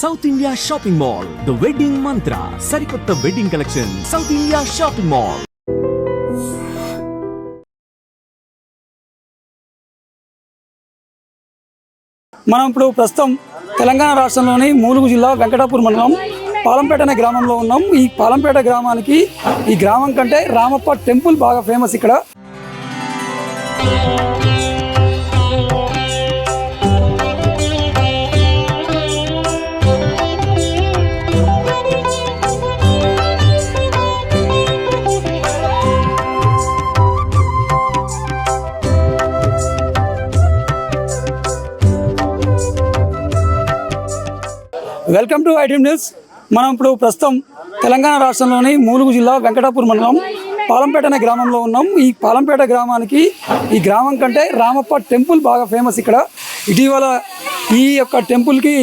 South India shopping mall the wedding Mantra సరికొత్త wedding collection South India shopping mall మనం ఇప్పుడు ప్రస్తుతం తెలంగాణ రాష్ట్రంలోని మూలుగు జిల్లా వెంకటాపూర్ మండలం పాలంపేట అనే గ్రామంలో ఉన్నాం. ఈ పాలంపేట గ్రామానికి ఈ గ్రామం కంటే రామప్ప టెంపుల్ బాగా ఫేమస్ ఇక్కడ. Welcome to IT news. మనం ఇప్పుడు ప్రస్తుతం తెలంగాణ రాష్ట్రంలోని మూలుగు జిల్లా వెంకటాపూర్ మండలం పాలంపేట అనే గ్రామంలో ఉన్నాం. ఈ పాలంపేట గ్రామానికి ఈ గ్రామం కంటే రామప్ప టెంపుల్ బాగా ఫేమస్ ఇక్కడ. ఇటీవల ఈ యొక్క టెంపుల్కి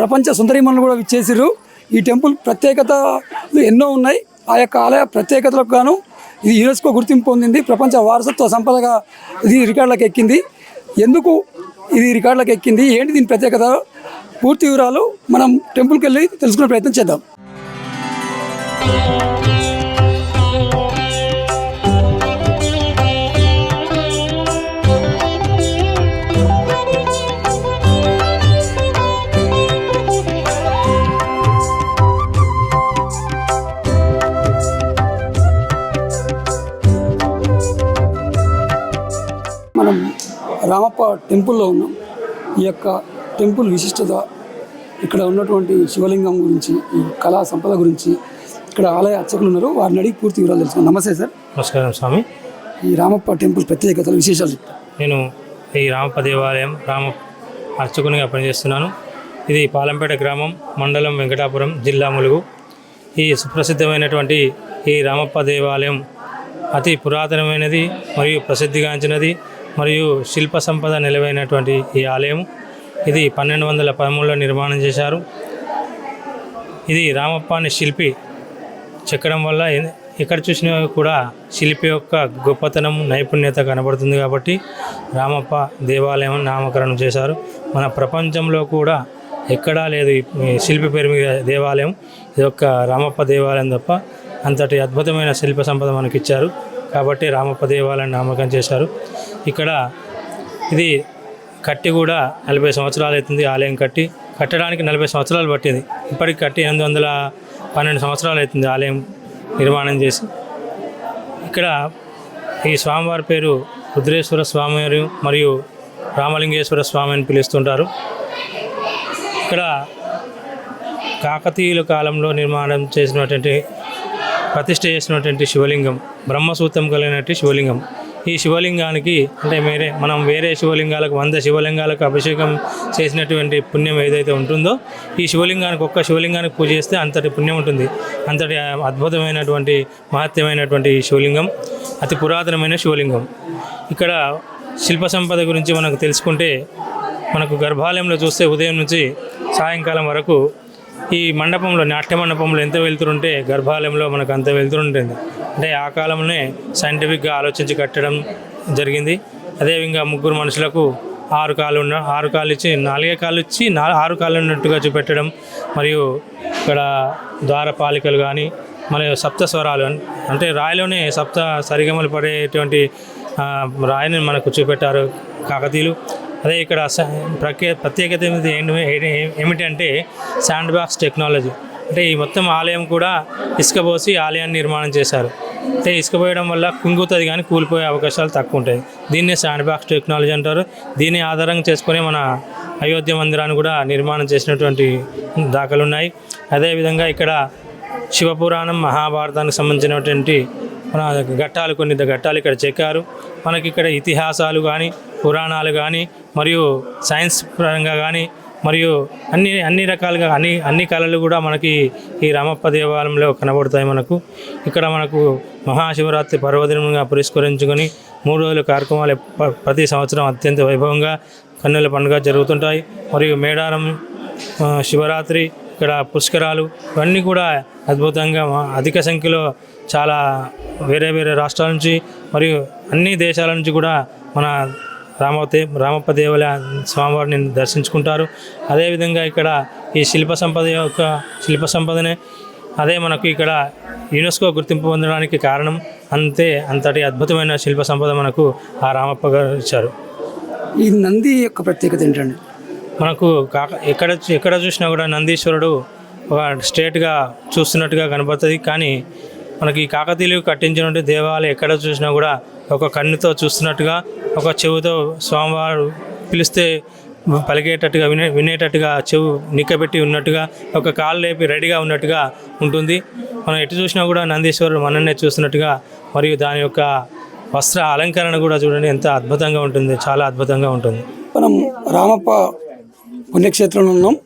ప్రపంచ సుందరీమణులు కూడా విచ్చేసిర్రు. ఈ టెంపుల్ ప్రత్యేకతలు ఎన్నో ఉన్నాయి. ఆ యొక్క ఆలయ ప్రత్యేకతలకు గాను ఇది యునెస్కో గుర్తింపు పొందింది. ప్రపంచ వారసత్వ సంపదగా ఇది రికార్డులకు ఎక్కింది. ఎందుకు ఇది రికార్డులకు ఎక్కింది? ఏంటి దీని ప్రత్యేకత? పూర్తి వివరాలు మనం టెంపుల్కి వెళ్ళి తెలుసుకునే ప్రయత్నం చేద్దాం. మనం రామప్ప టెంపుల్లో ఉన్నాం. ఈ యొక్క టెంపుల్ విశిష్టత ఇక్కడ ఉన్నటువంటి శివలింగం గురించి ఈ కళా సంపద గురించి ఇక్కడ ఆలయ అర్చకులు ఉన్నారు వారిని అడిగి పూర్తి వివరాలు తెలుసుకున్నాం నమస్తే సార్. నమస్కారం స్వామి. ఈ రామప్ప టెంపుల్ ప్రత్యేకతలు విశేషాలు నేను ఈ రామప్ప దేవాలయం రామ అర్చకునిగా పనిచేస్తున్నాను. ఇది పాలంపేట గ్రామం మండలం వెంకటాపురం జిల్లా ములుగు. ఈ సుప్రసిద్ధమైనటువంటి ఈ రామప్ప దేవాలయం అతి పురాతనమైనది మరియు ప్రసిద్ధిగాంచినది మరియు శిల్ప సంపద నిలవైనటువంటి ఈ ఆలయం ఇది పన్నెండు వందల పదమూడులో నిర్మాణం చేశారు. ఇది రామప్ప అనే శిల్పి చెక్కడం వల్ల ఎక్కడ చూసినా కూడా శిల్పి యొక్క గొప్పతనం నైపుణ్యత కనబడుతుంది కాబట్టి రామప్ప దేవాలయం నామకరణం చేశారు. మన ప్రపంచంలో కూడా ఎక్కడా లేదు శిల్పి పేరు మీద దేవాలయం. ఇది ఒక రామప్ప దేవాలయం తప్ప అంతటి అద్భుతమైన శిల్ప సంపద మనకి ఇచ్చారు కాబట్టి రామప్ప దేవాలయం నామకం చేశారు. ఇక్కడ ఇది కట్టి కూడా నలభై సంవత్సరాలు అవుతుంది ఆలయం కట్టి. కట్టడానికి నలభై సంవత్సరాలు పట్టింది. ఇప్పటికి కట్టి ఎనిమిది వందల పన్నెండు సంవత్సరాలు అవుతుంది ఆలయం నిర్మాణం చేసి. ఇక్కడ ఈ స్వామివారి పేరు రుద్రేశ్వర స్వామివారు మరియు రామలింగేశ్వర స్వామి అని పిలుస్తుంటారు. ఇక్కడ కాకతీయుల కాలంలో నిర్మాణం చేసినటువంటి ప్రతిష్ట చేసినటువంటి శివలింగం బ్రహ్మసూత్రం కలిగినటువంటి శివలింగం. ఈ శివలింగానికి అంటే వేరే మనం వేరే శివలింగాలకు వంద శివలింగాలకు అభిషేకం చేసినటువంటి పుణ్యం ఏదైతే ఉంటుందో ఈ శివలింగానికి ఒక్క శివలింగానికి పూజ చేస్తే అంతటి పుణ్యం ఉంటుంది. అంతటి అద్భుతమైనటువంటి మహత్యమైనటువంటి ఈ శివలింగం అతి పురాతనమైన శివలింగం. ఇక్కడ శిల్ప సంపద గురించి మనకు తెలుసుకుంటే మనకు గర్భాలయంలో చూస్తే ఉదయం నుంచి సాయంకాలం వరకు ఈ మండపంలో నాట్య మండపంలో ఎంత వెళ్తుంటే గర్భాలయంలో మనకు అంత వెళ్తుంటుంది అంటే ఆ కాలంలోనే సైంటిఫిక్గా ఆలోచించి కట్టడం జరిగింది. అదేవిధంగా ముగ్గురు మనుషులకు ఆరు కాళ్ళు ఉన్న ఆరు కాళ్ళు ఇచ్చి నాలుగే కాళ్ళు ఇచ్చి నాలుగు ఆరు కాళ్ళు ఉన్నట్టుగా చూపెట్టడం మరియు ఇక్కడ ద్వారపాలికలు కానీ మరియు సప్త స్వరాలు అంటే రాయిలోనే సప్త సరిగమలు పడేటువంటి రాయిని మనకు చూపెట్టారు కాకతీయులు. అదే ఇక్కడ స- ప్రత్యే ప్రత్యేకత ఏమిటి ఏమిటంటే శాండ్ బాక్స్ టెక్నాలజీ అంటే ఈ మొత్తం ఆలయం కూడా ఇసుక పోసి ఆలయాన్ని నిర్మాణం చేశారు. అంటే ఇసుక పోయడం వల్ల కుంగుతుంది కానీ కూలిపోయే అవకాశాలు తక్కువ ఉంటాయి. దీన్నే శాండ్ బాక్స్ టెక్నాలజీ అంటారు. దీన్ని ఆధారంగా చేసుకొని మన అయోధ్య మందిరాన్ని కూడా నిర్మాణం చేసినటువంటి దాఖలు ఉన్నాయి. అదేవిధంగా ఇక్కడ శివపురాణం మహాభారతానికి సంబంధించినటువంటి మన ఘట్టాలు కొన్ని ఘట్టాలు ఇక్కడ చెక్కారు. మనకి ఇక్కడ ఇతిహాసాలు కానీ పురాణాలు కానీ మరియు సైన్స్ పరంగా కానీ మరియు అన్ని అన్ని రకాలుగా అన్ని అన్ని కళలు కూడా మనకి ఈ రామప్ప దేవాలయంలో కనబడతాయి మనకు. ఇక్కడ మనకు మహాశివరాత్రి పర్వదినంగా పురస్కరించుకొని మూడు రోజుల కార్యక్రమాలు ప్రతి సంవత్సరం అత్యంత వైభవంగా కన్నుల పండుగ జరుగుతుంటాయి. మరియు మేడారం శివరాత్రి ఇక్కడ పుష్కరాలు ఇవన్నీ కూడా అద్భుతంగా అధిక సంఖ్యలో చాలా వేరే వేరే రాష్ట్రాల నుంచి మరియు అన్ని దేశాల నుంచి కూడా మన రామతే రామప్ప దేవాలయ స్వామివారిని దర్శించుకుంటారు. అదేవిధంగా ఇక్కడ ఈ శిల్ప సంపద యొక్క శిల్ప సంపదనే అదే మనకు ఇక్కడ యునెస్కో గుర్తింపు పొందడానికి కారణం. అంతే అంతటి అద్భుతమైన శిల్ప సంపద మనకు ఆ రామప్ప గారు ఇచ్చారు. ఈ నంది యొక్క ప్రత్యేకత ఏంటండి? మనకు కాక ఎక్కడ ఎక్కడ చూసినా కూడా నందీశ్వరుడు ఒక స్ట్రేట్గా చూస్తున్నట్టుగా కనబడుతుంది. కానీ మనకి కాకతీయులు కట్టించినటువంటి దేవాలయం ఎక్కడ చూసినా కూడా ఒక కన్నుతో చూస్తున్నట్టుగా ఒక చెవుతో స్వామివారు పిలిస్తే పలికేటట్టుగా వినే వినేటట్టుగా చెవు నిక్కబెట్టి ఉన్నట్టుగా ఒక కాలు లేపి రెడీగా ఉన్నట్టుగా ఉంటుంది. మనం ఎటు చూసినా కూడా నందీశ్వరుడు మనన్నే చూస్తున్నట్టుగా మరియు దాని యొక్క వస్త్ర అలంకరణ కూడా చూడండి ఎంత అద్భుతంగా ఉంటుంది చాలా అద్భుతంగా ఉంటుంది. మనం రామప్ప పుణ్యక్షేత్రంలో ఉన్నాం.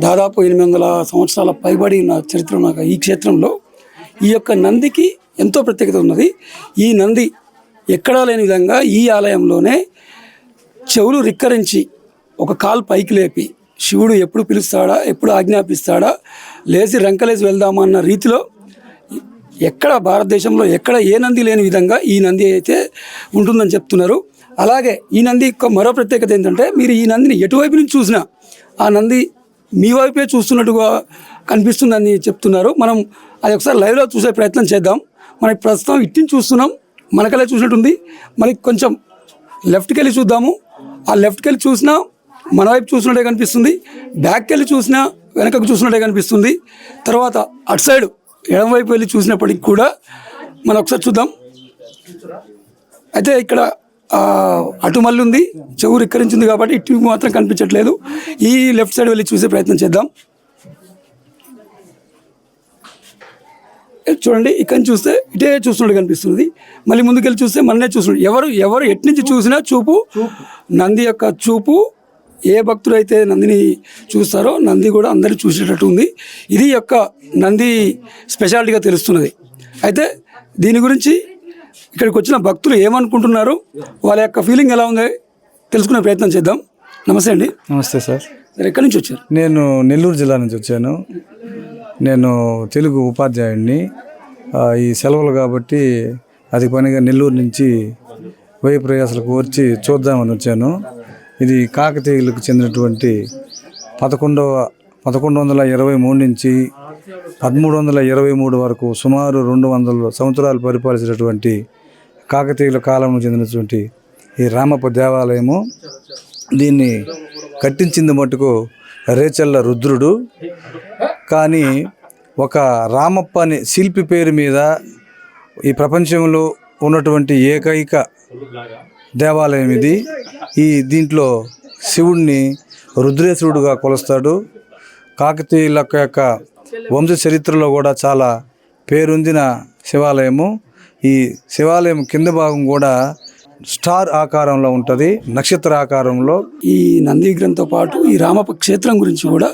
దాదాపు ఎనిమిది వందల సంవత్సరాల పైబడి ఉన్న చరిత్ర ఉన్న ఈ క్షేత్రంలో. ఈ యొక్క నందికి ఎంతో ప్రత్యేకత ఉన్నది. ఈ నంది ఎక్కడా లేని విధంగా ఈ ఆలయంలోనే చెవులు రిక్కరించి ఒక కాలు పైకి లేపి శివుడు ఎప్పుడు పిలుస్తాడా ఎప్పుడు ఆజ్ఞాపిస్తాడా లేచి రంకలేసి వెళ్దామన్న రీతిలో ఎక్కడ భారతదేశంలో ఎక్కడ ఏ నంది లేని విధంగా ఈ నంది అయితే ఉంటుందని చెప్తున్నారు. అలాగే ఈ నంది యొక్క మరో ప్రత్యేకత ఏంటంటే మీరు ఈ నందిని ఎటువైపు నుంచి చూసినా ఆ నంది మీ వైపే చూస్తున్నట్టుగా కనిపిస్తుందని చెప్తున్నారు. మనం అది ఒకసారి లైవ్లో చూసే ప్రయత్నం చేద్దాం. మనకి ప్రస్తుతం ఇట్టిని చూస్తున్నాం. మనకలే చూసినట్టుంది. మనకి కొంచెం లెఫ్ట్కి వెళ్ళి చూద్దాము. ఆ లెఫ్ట్కి వెళ్ళి చూసినా మన వైపు చూసినట్టే కనిపిస్తుంది. బ్యాక్కి వెళ్ళి చూసినా వెనకకు చూసినట్టే కనిపిస్తుంది. తర్వాత అటు సైడ్ ఎడం వైపు వెళ్ళి చూసినప్పటికి కూడా మనం ఒకసారి చూద్దాం. అయితే ఇక్కడ అటు మళ్ళీ ఉంది. చెవు రిక్కరించింది కాబట్టి ఇటు మాత్రం కనిపించట్లేదు. ఈ లెఫ్ట్ సైడ్ వెళ్ళి చూసే ప్రయత్నం చేద్దాం. చూడండి ఇక్కడ చూస్తే ఇటే చూస్తున్నట్టు కనిపిస్తుంది. మళ్ళీ ముందుకెళ్ళి చూస్తే మననే చూస్తున్నాడు ఎవరు ఎవరు ఎటు నుంచి చూసినా చూపు. నంది యొక్క చూపు ఏ భక్తుడైతే నందిని చూస్తారో నంది కూడా అందరూ చూసేటట్టు ఉంది. ఇది యొక్క నంది స్పెషాలిటీగా తెలుస్తున్నది. అయితే దీని గురించి ఇక్కడికి వచ్చిన భక్తులు ఏమనుకుంటున్నారు? వాళ్ళ యొక్క ఫీలింగ్ ఎలా ఉంది? తెలుసుకునే ప్రయత్నం చేద్దాం. నమస్తే అండి. నమస్తే సార్. ఎక్కడి నుంచి వచ్చారు? నేను నెల్లూరు జిల్లా నుంచి వచ్చాను. నేను తెలుగు ఉపాధ్యాయుడిని ఈ సెలవులు కాబట్టి అది పనిగా నెల్లూరు నుంచి వై ప్రయాసాలకు వచ్చి చూద్దామని వచ్చాను. ఇది కాకతీయులకు చెందినటువంటి పదకొండవ పదకొండు వందల ఇరవై మూడు నుంచి పదమూడు వందల ఇరవై మూడు వరకు సుమారు రెండు వందల సంవత్సరాలు పరిపాలించినటువంటి కాకతీయుల కాలంలో చెందినటువంటి ఈ రామప్ప దేవాలయము. దీన్ని కట్టించింది మటుకు రేచల్ల రుద్రుడు. కానీ ఒక రామప్ప అనే శిల్పి పేరు మీద ఈ ప్రపంచంలో ఉన్నటువంటి ఏకైక దేవాలయం ఇది. ఈ దీంట్లో శివుణ్ణి రుద్రేశ్వరుడుగా కొలుస్తాడు. కాకతీయుల యొక్క వంశ చరిత్రలో కూడా చాలా పేరొందిన శివాలయము. ఈ శివాలయం కింద భాగం కూడా స్టార్ ఆకారంలో ఉంటుంది నక్షత్ర ఆకారంలో. ఈ నంది విగ్రహంతో పాటు ఈ రామప్ప క్షేత్రం గురించి కూడా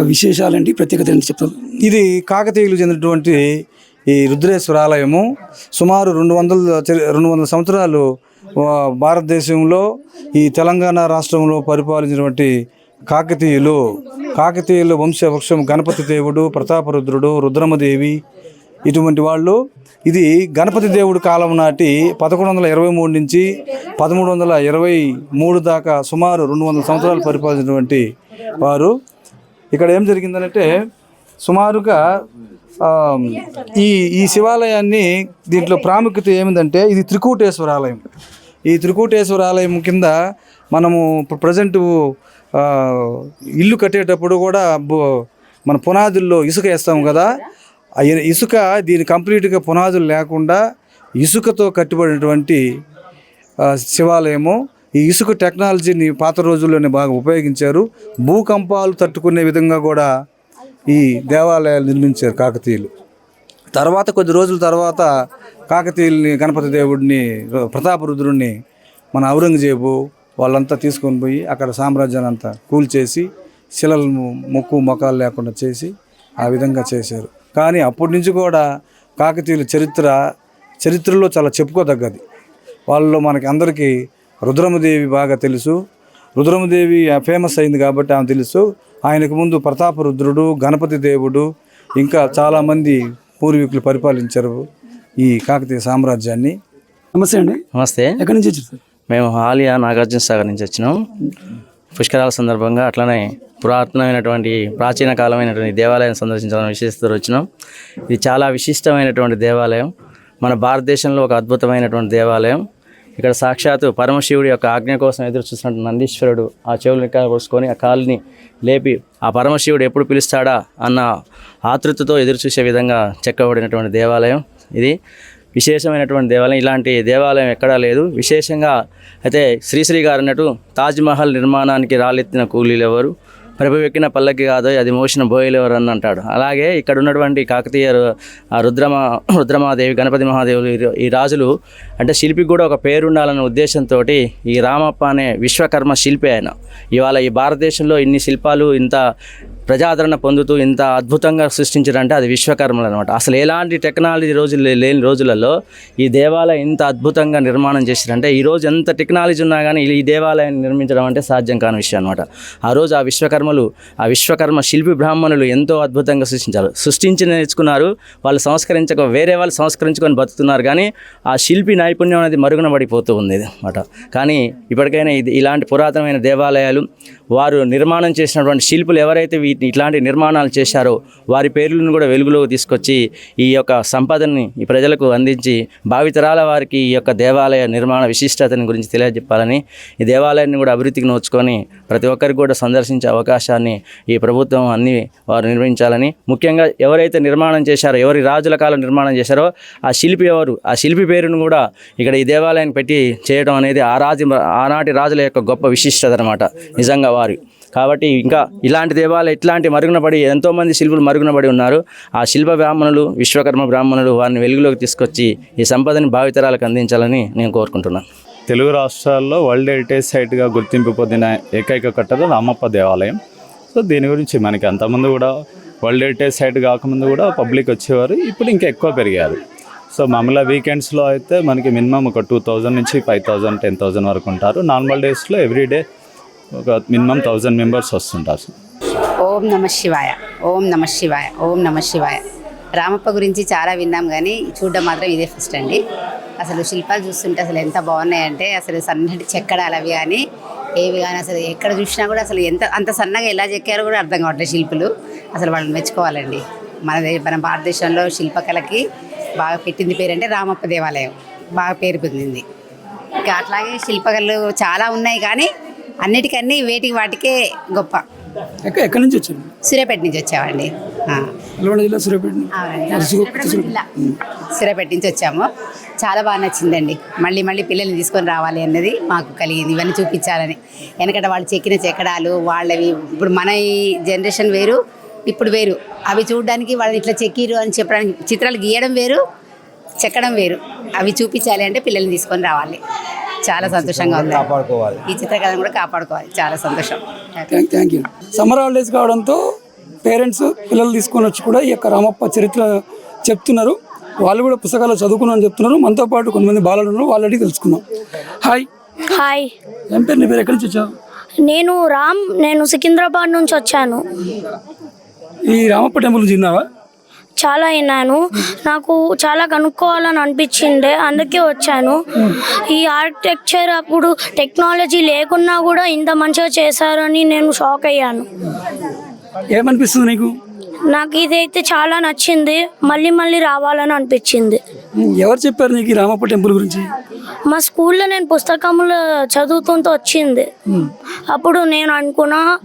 విశేషాలేంటి ప్రత్యేకత ఏంటి చెప్తారు ఇది కాకతీయులు చెందినటువంటి ఈ రుద్రేశ్వర ఆలయము సుమారు రెండు వందల రెండు వందల సంవత్సరాలు భారతదేశంలో ఈ తెలంగాణ రాష్ట్రంలో పరిపాలించినటువంటి కాకతీయులు. కాకతీయులు వంశవృక్షం గణపతి దేవుడు ప్రతాపరుద్రుడు రుద్రమదేవి ఇటువంటి వాళ్ళు ఇది గణపతి దేవుడి కాలం నాటి పదకొండు వందల ఇరవై మూడు నుంచి పదమూడు వందల ఇరవై మూడు దాకా సుమారు రెండు వందల సంవత్సరాలు పరిపాలించినటువంటి వారు. ఇక్కడ ఏం జరిగిందంటే సుమారుగా ఈ ఈ శివాలయాన్ని దీంట్లో ప్రాముఖ్యత ఏమిటంటే ఇది త్రికూటేశ్వర ఆలయం. ఈ త్రికూటేశ్వర ఆలయం కింద మనము ప్రజెంట్ ఇల్లు కట్టేటప్పుడు కూడా మన పునాదుల్లో ఇసుక వేస్తాం కదా ఇసుక దీని కంప్లీట్గా పునాదులు లేకుండా ఇసుకతో కట్టుబడినటువంటి శివాలయము. ఈ ఇసుక టెక్నాలజీని పాత రోజుల్లోనే బాగా ఉపయోగించారు. భూకంపాలు తట్టుకునే విధంగా కూడా ఈ దేవాలయాలు నిర్మించారు కాకతీయులు. తర్వాత కొద్ది రోజుల తర్వాత కాకతీయుల్ని గణపతి దేవుడిని ప్రతాప ప్రతాపరుద్రుడిని మన ఔరంగజేబు వాళ్ళంతా తీసుకొని పోయి అక్కడ సామ్రాజ్యాన్ని అంతా కూల్చేసి శిలలను మొక్కు మొఖాలు లేకుండా చేసి ఆ విధంగా చేశారు. కానీ అప్పటి నుంచి కూడా కాకతీయుల చరిత్ర చరిత్రలో చాలా చెప్పుకోదగ్గది. వాళ్ళలో మనకి అందరికీ రుద్రమదేవి బాగా తెలుసు. రుద్రమదేవి ఫేమస్ అయింది కాబట్టి ఆమె తెలుసు. ఆయనకు ముందు ప్రతాపరుద్రుడు గణపతి దేవుడు ఇంకా చాలామంది పూర్వీకులు పరిపాలించారు ఈ కాకతీయ సామ్రాజ్యాన్ని. నమస్తే అండి. నమస్తే. ఎక్కడి నుంచి వచ్చారు మేము హాలియా నాగార్జున సాగర్ నుంచి వచ్చినాం. పుష్కరాల సందర్భంగా అట్లనే పురాతనమైనటువంటి ప్రాచీన కాలమైనటువంటి దేవాలయం సందర్శించాలని విశేషతతో వచ్చినాం. ఇది చాలా విశిష్టమైనటువంటి దేవాలయం. మన భారతదేశంలో ఒక అద్భుతమైనటువంటి దేవాలయం. ఇక్కడ సాక్షాత్తు పరమశివుడి యొక్క ఆజ్ఞ కోసం ఎదురు చూసినట్టు నందీశ్వరుడు ఆ చెవులని కోసుకొని ఆ కాలుని లేపి ఆ పరమశివుడు ఎప్పుడు పిలుస్తాడా అన్న ఆతృతతో ఎదురు చూసే విధంగా చెక్కబడినటువంటి దేవాలయం ఇది. విశేషమైనటువంటి దేవాలయం. ఇలాంటి దేవాలయం ఎక్కడా లేదు. విశేషంగా అయితే శ్రీశ్రీ గారు అన్నట్టు తాజ్మహల్ నిర్మాణానికి రాలెత్తిన కూలీలు ఎవరు ప్రభు ఎక్కిన పల్లకి కాదు అది మోసిన బోయలు ఎవరు అని అంటాడు. అలాగే ఇక్కడ ఉన్నటువంటి కాకతీయ ఆ రుద్రమ రుద్రమాదేవి గణపతి మహాదేవులు ఈ- ఈ రాజులు అంటే శిల్పికి కూడా ఒక పేరు ఉండాలనే ఉద్దేశంతో ఈ రామప్ప అనే విశ్వకర్మ శిల్పి ఆయన. ఇవాళ ఈ భారతదేశంలో ఇన్ని శిల్పాలు ఇంత ప్రజాదరణ పొందుతూ ఇంత అద్భుతంగా సృష్టించారంటే అది విశ్వకర్మలు అనమాట అసలు ఎలాంటి టెక్నాలజీ రోజులు లేని రోజులలో ఈ దేవాలయం ఇంత అద్భుతంగా నిర్మాణం చేశారంటే ఈ రోజు ఎంత టెక్నాలజీ ఉన్నా కానీ ఈ దేవాలయాన్ని నిర్మించడం అంటే సాధ్యం కాని విషయం అనమాట ఆ రోజు ఆ విశ్వకర్మలు ఆ విశ్వకర్మ శిల్పి బ్రాహ్మణులు ఎంతో అద్భుతంగా సృష్టించారు. సృష్టించి నేర్చుకున్నారు వాళ్ళు సంస్కరించక వేరే వాళ్ళు సంస్కరించుకొని బతుకుతున్నారు కానీ ఆ శిల్పి నైపుణ్యం అనేది మరుగున పడిపోతూ ఉంది అనమాట కానీ ఇప్పటికైనా ఇది ఇలాంటి పురాతనమైన దేవాలయాలు వారు నిర్మాణం చేసినటువంటి శిల్పులు ఎవరైతే వీటిని ఇట్లాంటి నిర్మాణాలు చేశారో వారి పేర్లను కూడా వెలుగులోకి తీసుకొచ్చి ఈ యొక్క సంపదని ఈ ప్రజలకు అందించి భావితరాల వారికి ఈ యొక్క దేవాలయ నిర్మాణ విశిష్టతని గురించి తెలియజెప్పాలని ఈ దేవాలయాన్ని కూడా అభివృద్ధికి నోచుకొని ప్రతి ఒక్కరికి కూడా సందర్శించే అవకాశాన్ని ఈ ప్రభుత్వం అన్ని వారు నిర్మించాలని. ముఖ్యంగా ఎవరైతే నిర్మాణం చేశారో ఎవరి రాజుల కాలం నిర్మాణం చేశారో ఆ శిల్పి ఎవరు? ఆ శిల్పి పేరును కూడా ఇక్కడ ఈ దేవాలయాన్ని పెట్టి చేయడం అనేది ఆ రాజు ఆనాటి రాజుల యొక్క గొప్ప విశిష్టత అనమాట నిజంగా వారు. కాబట్టి ఇంకా ఇలాంటి దేవాలయం ఇట్లాంటి మరుగున పడి ఎంతోమంది శిల్పులు మరుగున పడి ఉన్నారు. ఆ శిల్ప బ్రాహ్మణులు విశ్వకర్మ బ్రాహ్మణులు వారిని వెలుగులోకి తీసుకొచ్చి ఈ సంపదని భావితరాలకు అందించాలని నేను కోరుకుంటున్నాను తెలుగు రాష్ట్రాల్లో వరల్డ్ హెరిటేజ్ సైట్గా గుర్తింపు పొందిన ఏకైక కట్టడం రామప్ప దేవాలయం. సో దీని గురించి మనకి అంతకుముందు కూడా వరల్డ్ హెరిటేజ్ సైట్ కాకముందు కూడా పబ్లిక్ వచ్చేవారు ఇప్పుడు ఇంకా ఎక్కువ పెరిగారు. సో మామూలుగా వీకెండ్స్లో అయితే మనకి మినిమం ఒక టూ థౌజండ్ నుంచి ఫైవ్ థౌజండ్ టెన్ థౌజండ్ వరకు ఉంటారు. నార్మల్ డేస్లో ఎవ్రీ డే ఒక మినిమం థౌజండ్ మెంబర్స్ వస్తుంటారు. ఓం నమ శివాయ ఓం నమ శివాయ ఓం నమ శివాయ. రామప్ప గురించి చాలా విన్నాం కానీ చూడడం మాత్రం ఇదే ఫస్ట్ అండి. అసలు శిల్పాలు చూస్తుంటే అసలు ఎంత బాగున్నాయంటే అసలు సన్నటి చెక్కడాలు అవి కానీ ఏవి కానీ అసలు ఎక్కడ చూసినా కూడా అసలు ఎంత అంత సన్నగా ఎలా చెక్కారో కూడా అర్థం కావట్లేదు శిల్పులు. అసలు వాళ్ళని మెచ్చుకోవాలండి. మన మన భారతదేశంలో శిల్పకళకి బాగా పెట్టింది పేరంటే రామప్ప దేవాలయం. బాగా పేరు పొందింది. ఇంకా అట్లాగే శిల్పకళలు చాలా ఉన్నాయి కానీ అన్నిటికన్నీ వేటికి వాటికే గొప్ప. ఎక్క ఎక్కడి నుంచి వచ్చారు? సూర్యాపేట నుంచి వచ్చామండి. నల్గొండ జిల్లా. సూర్యాపేట నుంచి? వచ్చాము. చాలా బాగా నచ్చిందండి. మళ్ళీ మళ్ళీ పిల్లల్ని తీసుకొని రావాలి అన్నది మాకు కలిగింది. ఇవన్నీ చూపించాలని. ఎందుకంటే వాళ్ళు చెక్కిన చెక్కడాలు వాళ్ళవి. ఇప్పుడు మన ఈ జనరేషన్ వేరు ఇప్పుడు వేరు. అవి చూడడానికి వాళ్ళని ఇట్లా చెక్కిరు అని చెప్పడానికి చిత్రాలు గీయడం వేరు చెక్కడం వేరు. అవి చూపించాలి అంటే పిల్లల్ని తీసుకొని రావాలి. చాలా సంతోషంగా ఉంది. ఈ చిత్రకళను కూడా కాపాడుకోవాలి. చాలా సంతోషం. థ్యాంక్ యూ సమ్మర్ హాలిడేస్ కావడంతో పేరెంట్స్ పిల్లలు తీసుకొని వచ్చి కూడా ఈ యొక్క రామప్ప చరిత్ర చెప్తున్నారు. వాళ్ళు కూడా పుస్తకాలు చదువుకున్నారని చెప్తున్నారు. మనతో పాటు కొంతమంది బాలలు ఉన్నారు. వాళ్ళని తెలుసుకుందాం. హాయ్ హాయ్ ఏం పేరు? నీ పేరు ఎక్కడి నుంచి వచ్చావు? నేను రామ్ నేను సికింద్రాబాద్ నుంచి వచ్చాను. ఈ రామప్ప టెంపుల్ చిన్నావా చాలా విన్నాను. నాకు చాలా కనుక్కోవాలని అనిపించిండే. అందుకే వచ్చాను. ఈ ఆర్కిటెక్చర్ అప్పుడు టెక్నాలజీ లేకున్నా కూడా ఇంత మంచిగా చేశారని నేను షాక్ అయ్యాను. ఏమనిపిస్తుంది నీకు? నాకు ఇదైతే చాలా నచ్చింది. మళ్ళీ మళ్ళీ రావాలని అనిపించింది. ఎవరు చెప్పారు నీకు ఈ రామప్ప టెంపుల్ గురించి? మా స్కూల్లో నేను పుస్తకంలో చదువుతుంటూ వచ్చింది. అప్పుడు నేను అనుకున్నా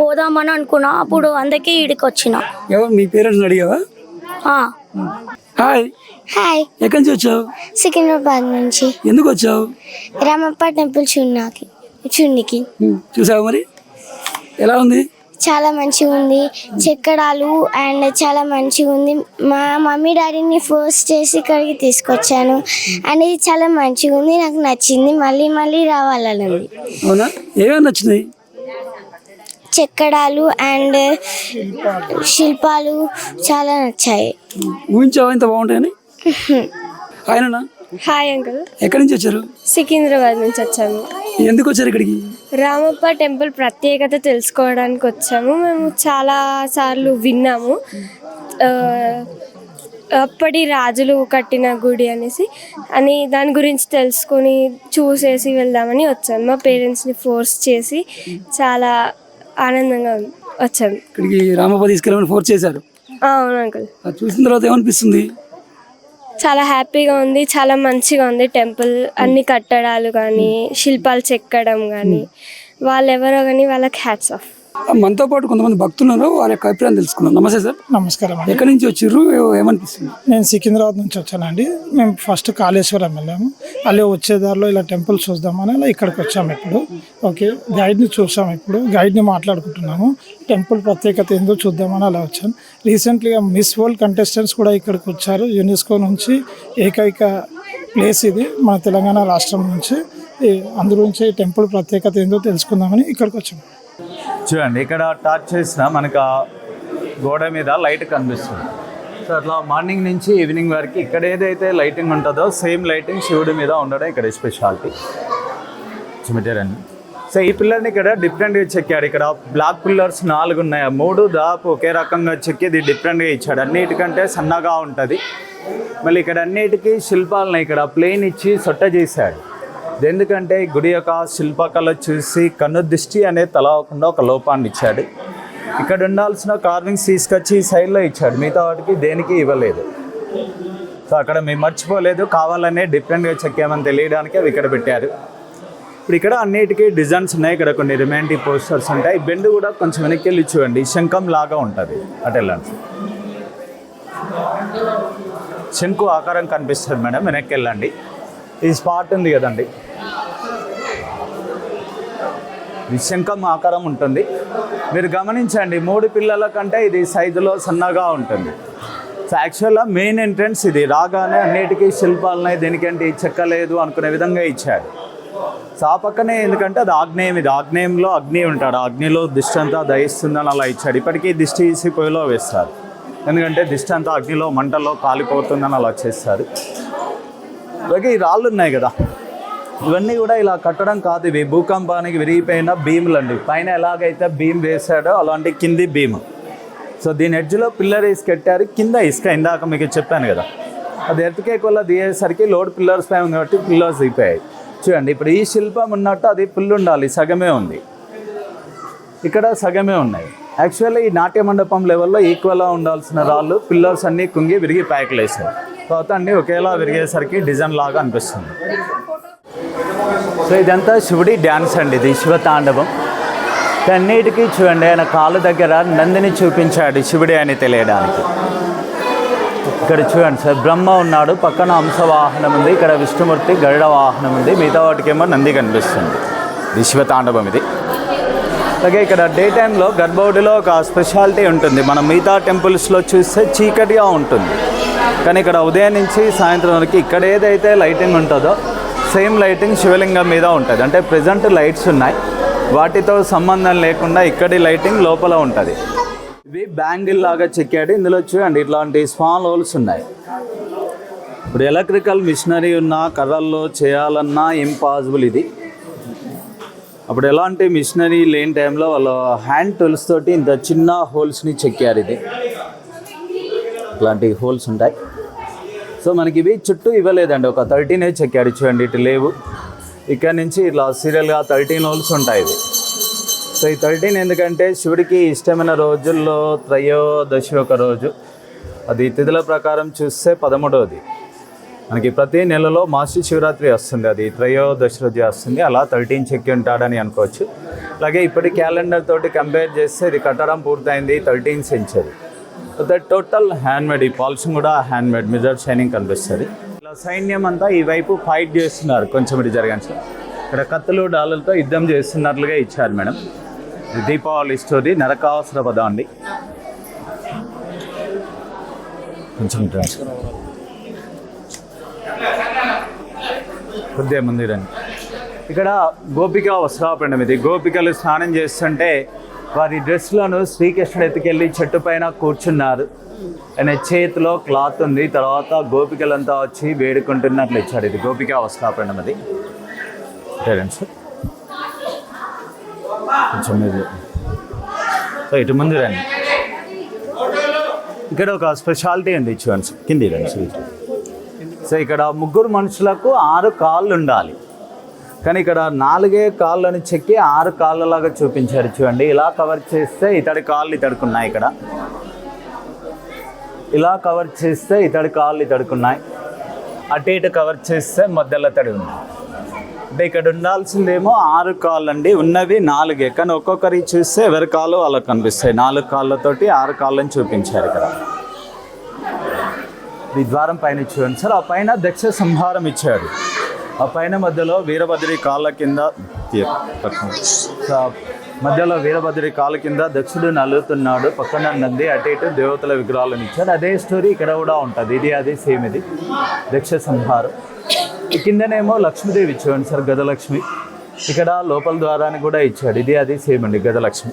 పోదామని అనుకున్నా. అప్పుడు అందుకే ఈడికి వచ్చిన ఎవరు మీ పేరెంట్స్ని అడిగావా. హాయ్. హాయ్. ఎక్కడి నుంచి వచ్చావు? సికింద్రాబాద్ నుంచి. ఎందుకు వచ్చావు? రామప్ప టెంపుల్ చూడడానికి చూడనికి. చూసావు మరి? ఎలా ఉంది? చాలా మంచిగా ఉంది. చెక్కడాలు అండ్ చాలా మంచిగా ఉంది. మా మమ్మీ డాడీని ఫోర్స్ చేసి ఇక్కడికి తీసుకొచ్చాను. అండ్ ఇది చాలా మంచిగా ఉంది. నాకు నచ్చింది. మళ్ళీ మళ్ళీ రావాలని ఉంది అవునా? ఏమేమి నచ్చినాయి చెక్కడాలు అండ్ శిల్పాలు చాలా నచ్చాయి. ఊహించావా ఇంత బాగుంటాయని? ఆయననా? Hi uncle. ఎక్కడి నుంచి వచ్చారు? సికింద్రాబాద్ నుంచి వచ్చాము. ఎందుకు వచ్చారు ఇక్కడికి? రామప్ప టెంపుల్ ప్రత్యేకత తెలుసుకోవడానికి వచ్చాము. మేము చాలా సార్లు విన్నాము. అప్పటి రాజులు కట్టిన గుడి అనేసి అని దాని గురించి తెలుసుకొని చూసేసి వెళ్దామని వచ్చాను మా పేరెంట్స్ని ఫోర్స్ చేసి చాలా ఆనందంగా ఉంది- వచ్చాను ఇక్కడికి రామప్ప తీసుకెళ్ళమని ఫోర్స్ చేశారు. అవును అంకుల్ చూసిన తర్వాత ఏమనిపిస్తుంది? చాలా హ్యాపీగా ఉంది చాలా మంచిగా ఉంది టెంపుల్. అన్ని కట్టడాలు కానీ శిల్పాలు చెక్కడం కానీ వాళ్ళెవరో కానీ వాళ్ళకి హ్యాట్స్ ఆఫ్ మనతో పాటు కొంతమంది భక్తులు ఉన్నారు వారి యొక్క అభిప్రాయం తెలుసుకున్నాం నమస్తే సార్. నమస్కారం అండి. ఎక్కడి నుంచి వచ్చిర్రు? ఏమనిపిస్తుంది? నేను సికింద్రాబాద్ నుంచి వచ్చానండి. మేము ఫస్ట్ కాళేశ్వరం వెళ్ళాము. అల్లే వచ్చే దారిలో ఇలా టెంపుల్ చూద్దామని అలా ఇక్కడికి వచ్చాము ఇప్పుడు. ఓకే గైడ్ని చూసాము ఇప్పుడు. గైడ్ని మాట్లాడుకుంటున్నాము. టెంపుల్ ప్రత్యేకత ఏందో చూద్దామని అలా వచ్చాను. రీసెంట్లీగా మిస్ వరల్డ్ కంటెస్టెంట్స్ కూడా ఇక్కడికి వచ్చారు. యునెస్కో నుంచి ఏకైక ప్లేస్ ఇది మన తెలంగాణ రాష్ట్రం నుంచి. ఈ అందు నుంచి ఈ టెంపుల్ ప్రత్యేకత ఏందో తెలుసుకుందామని ఇక్కడికి వచ్చాము. చూడండి ఇక్కడ టార్చ్ చేసిన మనకు గోడ మీద లైట్ కనిపిస్తుంది. సో అట్లా మార్నింగ్ నుంచి ఈవినింగ్ వరకు ఇక్కడ ఏదైతే లైటింగ్ ఉంటుందో సేమ్ లైటింగ్ శివుడి మీద ఉండడం ఇక్కడ స్పెషాలిటీ చూపెట్టారండి సో ఈ పిల్లర్ని ఇక్కడ డిఫరెంట్గా చెక్కాడు. ఇక్కడ బ్లాక్ పిల్లర్స్ నాలుగు ఉన్నాయి. ఆ మూడు దాపు ఒకే రకంగా చెక్కేది డిఫరెంట్గా ఇచ్చాడు. అన్నిటికంటే సన్నగా ఉంటుంది. మళ్ళీ ఇక్కడ అన్నిటికీ శిల్పాలను ఇక్కడ ప్లేన్ ఇచ్చి సొట్ట చేశాడు. ఎందుకంటే గుడి యొక్క శిల్పకళ చూసి కన్ను దృష్టి అనేది తలవకుండా ఒక లోపాన్ని ఇచ్చాడు. ఇక్కడ ఉండాల్సిన కార్వింగ్స్ తీసుకొచ్చి ఈ సైడ్లో ఇచ్చాడు. మిగతా వాటికి దేనికి ఇవ్వలేదు. సో అక్కడ మేము మర్చిపోలేదు. కావాలనే డిఫరెంట్గా చెక్కామని తెలియడానికి అవి ఇక్కడ పెట్టారు. ఇప్పుడు ఇక్కడ అన్నిటికీ డిజైన్స్ ఉన్నాయి. ఇక్కడ కొన్ని రిమాంటిక్ పోస్టర్స్ ఉంటాయి. బెండ్ కూడా కొంచెం వెనక్కి వెళ్ళి చూడండి. శంఖం లాగా ఉంటుంది. అటు వెళ్ళండి. శంకు ఆకారం కనిపిస్తుంది మేడం. వెనక్కి వెళ్ళండి. ఈ స్పాట్ ఉంది కదండి ఇది శంఖం ఆకారం ఉంటుంది. మీరు గమనించండి మూడు పిల్లల కంటే ఇది సైజులో సన్నగా ఉంటుంది. సో యాక్చువల్గా మెయిన్ ఎంట్రన్స్ ఇది. రాగానే అన్నిటికీ శిల్పాలని దేనికంటే చెక్కలేదు అనుకునే విధంగా ఇచ్చారు. సో ఆ పక్కనే ఎందుకంటే అది ఆగ్నేయం ఇది ఆగ్నేయంలో అగ్ని ఉంటాడు. అగ్నిలో దిష్టి అంతా దహిస్తుందని అలా ఇచ్చాడు. ఇప్పటికీ దిష్టి తీసి పొయ్యిలో వేస్తారు. ఎందుకంటే దిష్టి అంతా అగ్నిలో మంటల్లో కాలిపోతుందని అలా చేస్తారు. అలాగే ఈ రాళ్ళు ఉన్నాయి కదా. ఇవన్నీ కూడా ఇలా కట్టడం కాదు ఇవి. భూకంపానికి విరిగిపోయిన భీములు అండి. పైన ఎలాగైతే భీమ్ వేశాడో అలాంటి కింది భీమ్ సో దీని ఎడ్జ్లో పిల్లర్ వేసి కట్టారు. కింద ఇసుక ఇందాక మీకు చెప్పాను కదా. అది ఎర్త్కేక్ వల్ల దిగేసరికి లోడ్ పిల్లర్స్ పై ఉంది కాబట్టి పిల్లర్స్ దిగిపోయాయి. చూడండి ఇప్పుడు ఈ శిల్పం ఉన్నట్టు అది పుల్లు ఉండాలి. సగమే ఉంది. ఇక్కడ సగమే ఉన్నాయి. యాక్చువల్లీ ఈ నాట్య మండపం లెవెల్లో ఈక్వల్గా ఉండాల్సిన రాళ్ళు పిల్లర్స్ అన్నీ కుంగి విరిగి ప్యాక్లు వేసాయి తర్వాత అన్నీ ఒకేలా విరిగేసరికి డిజైన్ లాగా అనిపిస్తుంది. సో ఇదంతా శివుడి డ్యాన్స్ అండి. ఇది శివతాండవం. తాండవం అన్నిటికీ చూడండి ఆయన కాళ్ళ దగ్గర నందిని చూపించాడు శివుడి అని తెలియడానికి. ఇక్కడ చూడండి సార్ బ్రహ్మ ఉన్నాడు పక్కన హంస వాహనం ఉంది ఇక్కడ విష్ణుమూర్తి గరుడ వాహనం ఉంది మిగతా వాటికేమో నంది కనిపిస్తుంది. ఇది శివతాండవం ఇది. అలాగే ఇక్కడ డే టైంలో గర్భవుడిలో ఒక స్పెషాలిటీ ఉంటుంది. మనం మిగతా టెంపుల్స్లో చూస్తే చీకటిగా ఉంటుంది. కానీ ఇక్కడ ఉదయం నుంచి సాయంత్రం వరకు ఇక్కడ ఏదైతే లైటింగ్ ఉంటుందో సేమ్ లైటింగ్ శివలింగం మీద ఉంటుంది. అంటే ప్రజెంట్ లైట్స్ ఉన్నాయి. వాటితో సంబంధం లేకుండా ఇక్కడి లైటింగ్ లోపల ఉంటుంది. ఇవి బ్యాంగిల్ లాగా చెక్కాడు. ఇందులో చూడండి ఇట్లాంటి స్మాల్ హోల్స్ ఉన్నాయి. ఇప్పుడు ఎలక్ట్రికల్ మిషనరీ ఉన్న కర్రల్లో చేయాలన్నా ఇంపాసిబుల్ ఇది. అప్పుడు ఎలాంటి మిషనరీ లేని టైంలో వాళ్ళ హ్యాండ్ టూల్స్ తోటి ఇంత చిన్న హోల్స్ని చెక్కారు ఇది. ఇట్లాంటి హోల్స్ ఉంటాయి. సో మనకి ఇవి చుట్టూ ఇవ్వలేదండి. ఒక థర్టీనే చెక్కాడు చూడండి ఇటు లేవు. ఇక్కడ నుంచి ఇట్లా సీరియల్గా థర్టీన్ హోల్స్ ఉంటాయి ఇవి. సో ఈ థర్టీన్ ఎందుకంటే శివుడికి ఇష్టమైన రోజుల్లో త్రయోదశి ఒక రోజు. అది తిథుల ప్రకారం చూస్తే పదమూడవది మనకి ప్రతి నెలలో మాసి శివరాత్రి వస్తుంది. అది త్రయోదశి రోజు వస్తుంది. అలా థర్టీన్ చెక్కి ఉంటాడని అనుకోవచ్చు. అలాగే ఇప్పటి క్యాలెండర్ తోటి కంపేర్ చేస్తే ఇది కట్టడం పూర్తయింది thirteen century. That total handmade ఈ పాలిషింగ్ కూడా హ్యాండ్మేడ్ మిజర్ షైనింగ్ కనిపిస్తుంది. ఇలా సైన్యం అంతా ఈ వైపు ఫైట్ చేస్తున్నారు. కొంచెం ఇటు జరగండి సార్. ఇక్కడ కత్తులు డాలర్తో యుద్ధం చేస్తున్నట్లుగా ఇచ్చారు మేడం. ఇది దీపావళి స్టోరీ నరకావసర పదం అండి. కొంచెం కొద్దిగా ముందు రండి. ఇక్కడ గోపిక వస్త్రాపండం ఇది. గోపికలు స్నానం చేస్తుంటే వారి డ్రెస్లను శ్రీకృష్ణుడు ఎత్తుకెళ్ళి చెట్టు పైన కూర్చున్నారు. ఆయన చేతిలో క్లాత్ ఉంది. తర్వాత గోపికలంతా వచ్చి వేడుకుంటున్నట్లు ఇచ్చాడు ఇది గోపిక అవస్థాపన అది. రండి సార్ కొంచెం మీరు సో ఇటు ముందు రండి. ఇక్కడ ఒక స్పెషాలిటీ ఉంది. చూడండి. సార్. కింది రండి సార్. సో ఇక్కడ ముగ్గురు మనుషులకు ఆరు కాళ్ళు ఉండాలి. కానీ ఇక్కడ నాలుగే కాళ్ళని చెక్కి ఆరు కాళ్ళలాగా చూపించారు చూడండి. ఇలా కవర్ చేస్తే ఇతడి కాళ్ళు ఇతడుకున్నాయి ఇక్కడ. ఇలా కవర్ చేస్తే ఇతడి కాళ్ళు ఇతడుకున్నాయి. అటు ఇటు కవర్ చేస్తే మధ్యలో తడి ఉంది. అంటే ఇక్కడ ఉండాల్సిందేమో ఆరు కాళ్ళు అండి ఉన్నవి నాలుగే. కానీ ఒక్కొక్కరి చూస్తే ఎవరి కాళ్ళు? అలా కనిపిస్తాయి. నాలుగు కాళ్ళతోటి ఆరు కాళ్ళని చూపించారు ఇక్కడ. ఈ ద్వారం పైన చూడండి. సార్ ఆ పైన దక్ష సంహారం ఇచ్చాడు ఆ పైన మధ్యలో వీరభద్రి కాళ్ళ కింద మధ్యలో వీరభద్రి కాళ్ళ కింద దక్షుడు నలుగుతున్నాడు పక్కన నంది అటు ఇటు దేవతల విగ్రహాలను ఇచ్చాడు. అదే స్టోరీ ఇక్కడ కూడా ఉంటుంది. ఇది అది సేమ్ ఇది. దక్ష సంహారం. ఈ కిందనేమో లక్ష్మీదేవి చూడండి సార్ గజలక్ష్మి. ఇక్కడ లోపల ద్వారాన్ని కూడా ఇచ్చాడు. ఇది అది సేమ్ అండి గజలక్ష్మి.